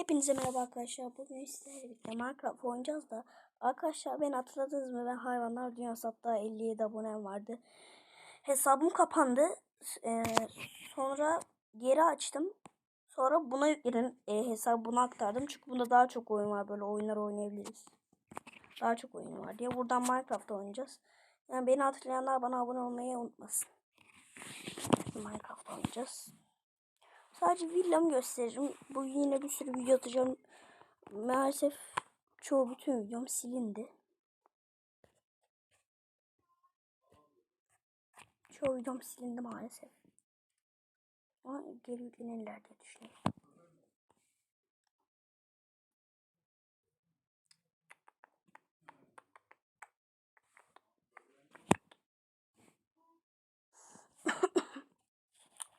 Hepinize merhaba arkadaşlar. Bugün sizlerle birlikte Minecraft oynayacağız da arkadaşlar beni hatırladınız mı? Ben Hayvanlar Dünyası hatta 57 abonem vardı. Hesabım kapandı. Ee, sonra geri açtım. Sonra buna yükledim. Ee, hesabı buna aktardım. Çünkü bunda daha çok oyun var. Böyle oyunlar oynayabiliriz. Daha çok oyun var diye. Buradan Minecraft oynayacağız. Yani beni hatırlayanlar bana abone olmayı unutmasın. Minecraft oynayacağız. Sadece villamı gösteririm. Bu yine bir sürü video atacağım. Maalesef çoğu bütün videom silindi. Çoğu videom silindi maalesef. Ama geri yüklenirler diye düşünüyorum.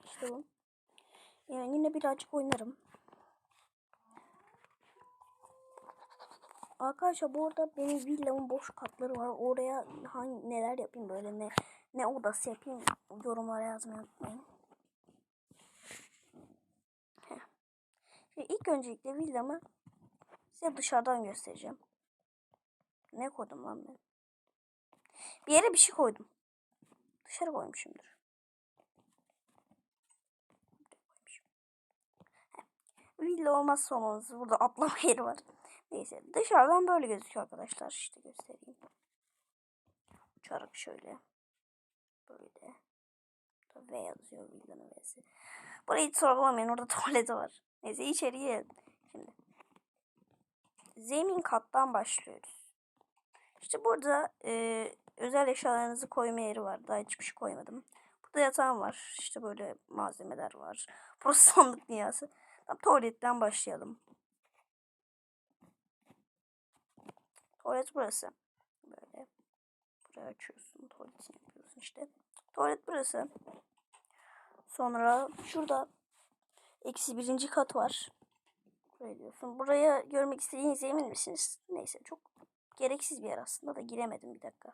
İşte bu. Yani yine birazcık oynarım. Arkadaşlar bu arada benim villamın boş katları var. Oraya hangi neler yapayım böyle ne ne odası yapayım yorumlara yazmayı unutmayın. Heh. Şimdi ilk öncelikle villamı size dışarıdan göstereceğim. Ne koydum lan ben? Bir yere bir şey koydum. Dışarı koymuşumdur. Villa olmaz. Burada atlama yeri var. Neyse dışarıdan böyle gözüküyor arkadaşlar. İşte göstereyim. Uçarak şöyle. Böyle. V yazıyor villanın V'si. Burayı hiç sorgulamayın. Orada tuvaleti var. Neyse içeriye. Şimdi. Zemin kattan başlıyoruz. İşte burada e, özel eşyalarınızı koyma yeri var. Daha hiçbir şey koymadım. Burada yatağım var. İşte böyle malzemeler var. Burası sandık dünyası. Tamam, tuvaletten başlayalım. Tuvalet burası. Böyle. Buraya açıyorsun. Tuvaletini yapıyorsun işte. Tuvalet burası. Sonra şurada eksi birinci kat var. Buraya diyorsun. Buraya görmek istediğinize emin misiniz? Neyse çok gereksiz bir yer aslında da giremedim bir dakika.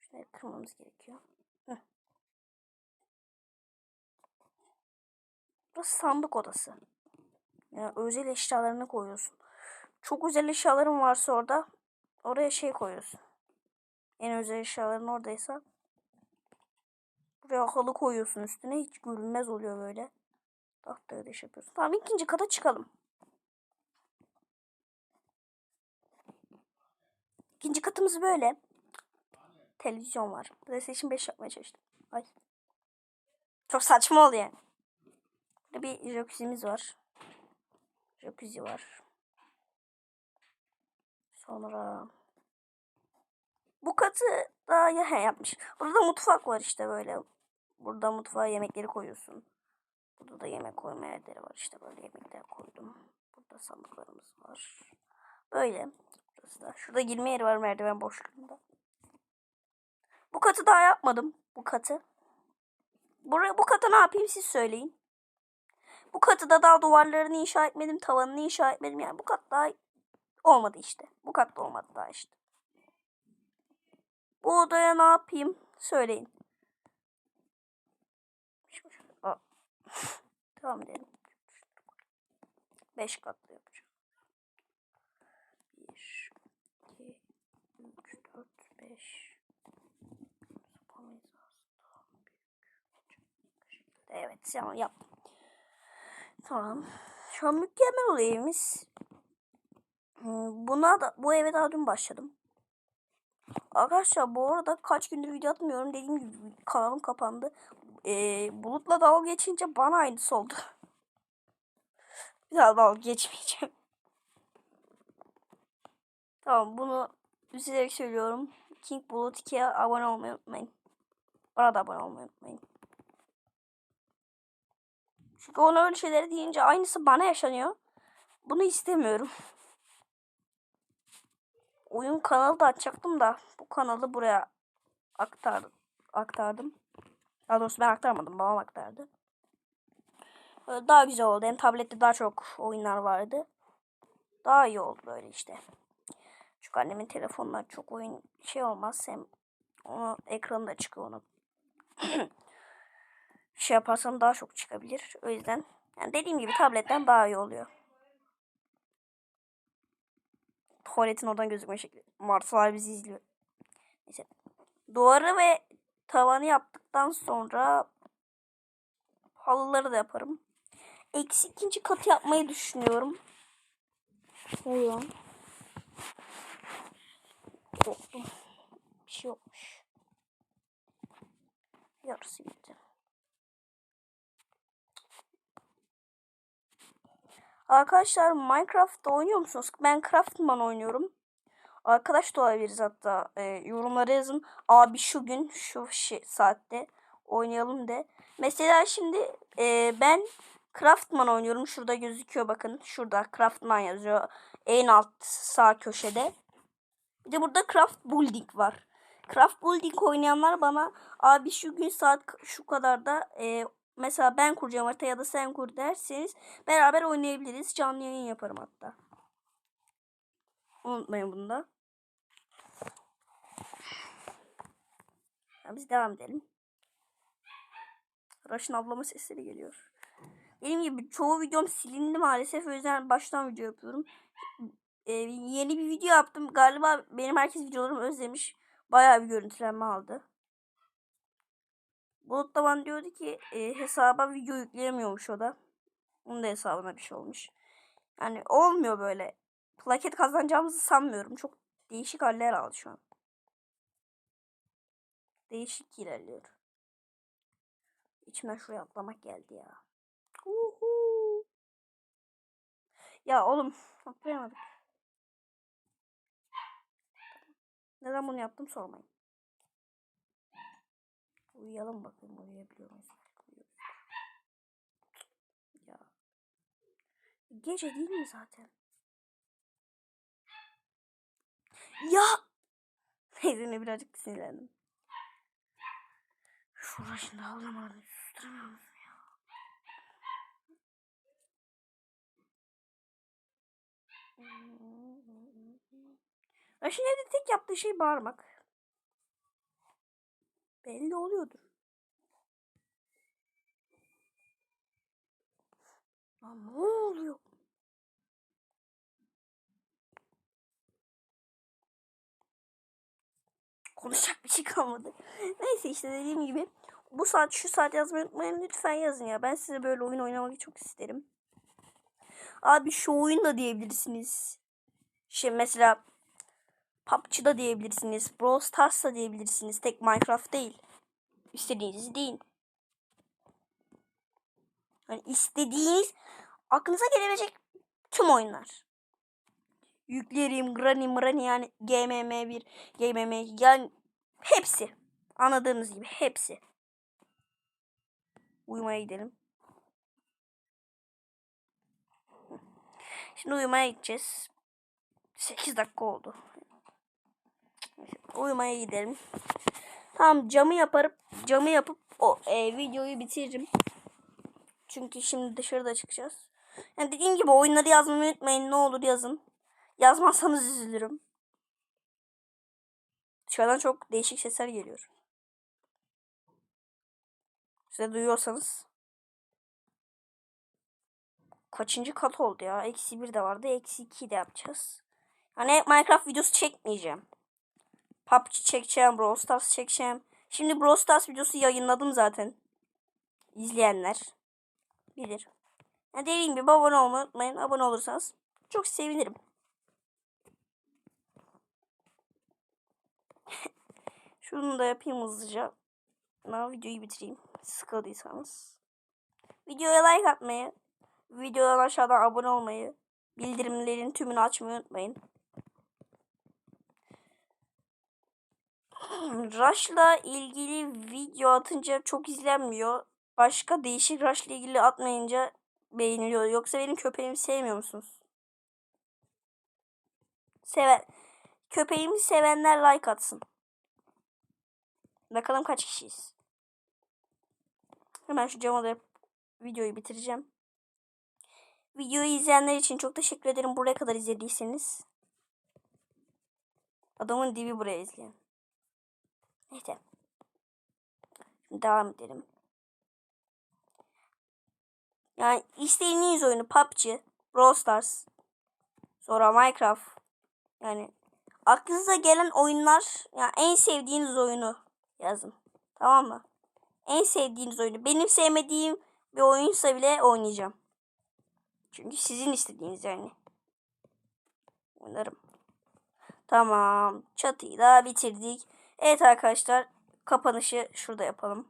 Şunları kırmamız gerekiyor. Burası sandık odası. Yani özel eşyalarını koyuyorsun. Çok özel eşyaların varsa orada oraya şey koyuyorsun. En özel eşyaların oradaysa buraya halı koyuyorsun üstüne. Hiç görünmez oluyor böyle. Tahtaya da iş yapıyorsun. Tamam ikinci kata çıkalım. İkinci katımız böyle. Televizyon var. PlayStation 5 yapmaya çalıştım. Ay. Çok saçma oldu yani. Burada bir jacuzzi'miz var. Jacuzzi var. Sonra bu katı daha ya yapmış. Burada mutfak var işte böyle. Burada mutfağa yemekleri koyuyorsun. Burada da yemek koyma yerleri var işte böyle yemekler koydum. Burada sandıklarımız var. Böyle. Burası da. Şurada girme yeri var merdiven boşluğunda. Bu katı daha yapmadım. Bu katı. Buraya bu katı ne yapayım siz söyleyin. Bu katı da daha duvarlarını inşa etmedim. Tavanını inşa etmedim. Yani bu kat daha olmadı işte. Bu kat da olmadı daha işte. Bu odaya ne yapayım? Söyleyin. Tamam dedim. Beş katlı yapacağım. Bir, iki, üç, dört, beş. Evet, tamam yap. Tamam. Şu an mükemmel evimiz. Hmm, Buna da bu eve daha dün başladım. Arkadaşlar bu arada kaç gündür video atmıyorum. Dediğim gibi kanalım kapandı. Ee, bulutla dalga geçince bana aynısı oldu. Bir daha dalga geçmeyeceğim. Tamam bunu üzülerek söylüyorum. King Bulut 2'ye abone olmayı unutmayın. Bana da abone olmayı unutmayın. Çünkü ona öyle şeyleri deyince aynısı bana yaşanıyor. Bunu istemiyorum. Oyun kanalı da açacaktım da bu kanalı buraya aktardım. aktardım. Daha doğrusu ben aktarmadım. Babam aktardı. Böyle daha güzel oldu. Hem tablette daha çok oyunlar vardı. Daha iyi oldu böyle işte. Çünkü annemin telefonuna çok oyun şey olmaz. Hem onu ekranında çıkıyor onu. şey yaparsam daha çok çıkabilir. O yüzden Yani dediğim gibi tabletten daha iyi oluyor. Tuvaletin oradan gözükme şekli. Martılar bizi izliyor. Neyse. Duvarı ve tavanı yaptıktan sonra halıları da yaparım. Eksi ikinci katı yapmayı düşünüyorum. Oluyor. Korktum. Bir şey olmuş. Yarısı gitti. Arkadaşlar Minecraft'ta oynuyor musunuz? Ben Craftman oynuyorum. Arkadaş da olabiliriz hatta. E, yorumlara yazın. Abi şu gün şu şey, saatte oynayalım de. Mesela şimdi e, ben Craftman oynuyorum. Şurada gözüküyor bakın. Şurada Craftman yazıyor. En alt sağ köşede. Bir de burada Craft Building var. Craft Building oynayanlar bana abi şu gün saat şu kadar da e, mesela ben kuracağım harita ya da sen kur derseniz beraber oynayabiliriz. Canlı yayın yaparım hatta. Unutmayın bunu da. Biz devam edelim. Raşın ablama sesleri geliyor. Dediğim gibi çoğu videom silindi maalesef. O yüzden baştan video yapıyorum. Ee, yeni bir video yaptım. Galiba benim herkes videolarımı özlemiş. Bayağı bir görüntülenme aldı. Bulut da diyordu ki e, hesaba video yükleyemiyormuş o da. Onun da hesabına bir şey olmuş. Yani olmuyor böyle. Plaket kazanacağımızı sanmıyorum. Çok değişik haller aldı şu an. Değişik ilerliyor. İçimden şuraya atlamak geldi ya. Uhu. Ya oğlum atlayamadık. Neden bunu yaptım sormayın. Uyuyalım bakayım uyuyabiliyor muyuz? Uyuyoruz. Ya. Gece değil mi zaten? Ya. Neyse birazcık sinirlendim. Şurada şimdi ağlamadım. Susturamıyor musun ya? Raşin evde tek yaptığı şey bağırmak. Belli oluyordur. Lan ne oluyor? Konuşacak bir şey kalmadı. Neyse işte dediğim gibi bu saat şu saat yazmayı unutmayın lütfen yazın ya. Ben size böyle oyun oynamayı çok isterim. Abi şu oyun da diyebilirsiniz. Şey mesela PUBG'da diyebilirsiniz. Brawl Stars'ta diyebilirsiniz. Tek Minecraft değil. İstediğiniz deyin. Yani istediğiniz aklınıza gelebilecek tüm oyunlar. Yüklerim, Granny, Mrani yani GMM1, GMM yani hepsi. Anladığınız gibi hepsi. Uyumaya gidelim. Şimdi uyumaya gideceğiz. 8 dakika oldu. Uyumaya gidelim. Tamam camı yaparıp camı yapıp o e, videoyu bitiririm. Çünkü şimdi dışarıda çıkacağız. Yani dediğim gibi oyunları yazmayı unutmayın. Ne olur yazın. Yazmazsanız üzülürüm. Dışarıdan çok değişik sesler geliyor. Size duyuyorsanız. Kaçıncı kat oldu ya? Eksi bir de vardı. Eksi iki de yapacağız. Hani Minecraft videosu çekmeyeceğim. PUBG çekeceğim. Brawl Stars çekeceğim. Şimdi Brawl Stars videosu yayınladım zaten. İzleyenler bilir. Yani dediğim gibi abone olmayı. Abone olursanız çok sevinirim. Şunu da yapayım hızlıca. Ben videoyu bitireyim. Sıkıldıysanız. Videoya like atmayı, videodan aşağıdan abone olmayı, bildirimlerin tümünü açmayı unutmayın. Rush'la ilgili video atınca çok izlenmiyor. Başka değişik Rush'la ilgili atmayınca beğeniliyor. Yoksa benim köpeğimi sevmiyor musunuz? Seven. Köpeğimi sevenler like atsın. Bakalım kaç kişiyiz. Hemen şu camı da videoyu bitireceğim. Videoyu izleyenler için çok teşekkür ederim. Buraya kadar izlediyseniz. Adamın dibi buraya izleyen. Neyse. Şimdi devam edelim. Yani istediğiniz oyunu PUBG, Brawl Stars, sonra Minecraft. Yani aklınıza gelen oyunlar, yani en sevdiğiniz oyunu yazın. Tamam mı? En sevdiğiniz oyunu. Benim sevmediğim bir oyunsa bile oynayacağım. Çünkü sizin istediğiniz yani. Oynarım. Tamam. Çatıyı da bitirdik. Evet arkadaşlar. Kapanışı şurada yapalım.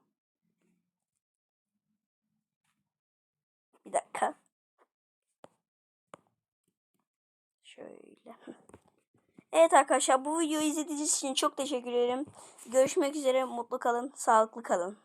Bir dakika. Şöyle. Evet arkadaşlar bu videoyu izlediğiniz için çok teşekkür ederim. Görüşmek üzere. Mutlu kalın. Sağlıklı kalın.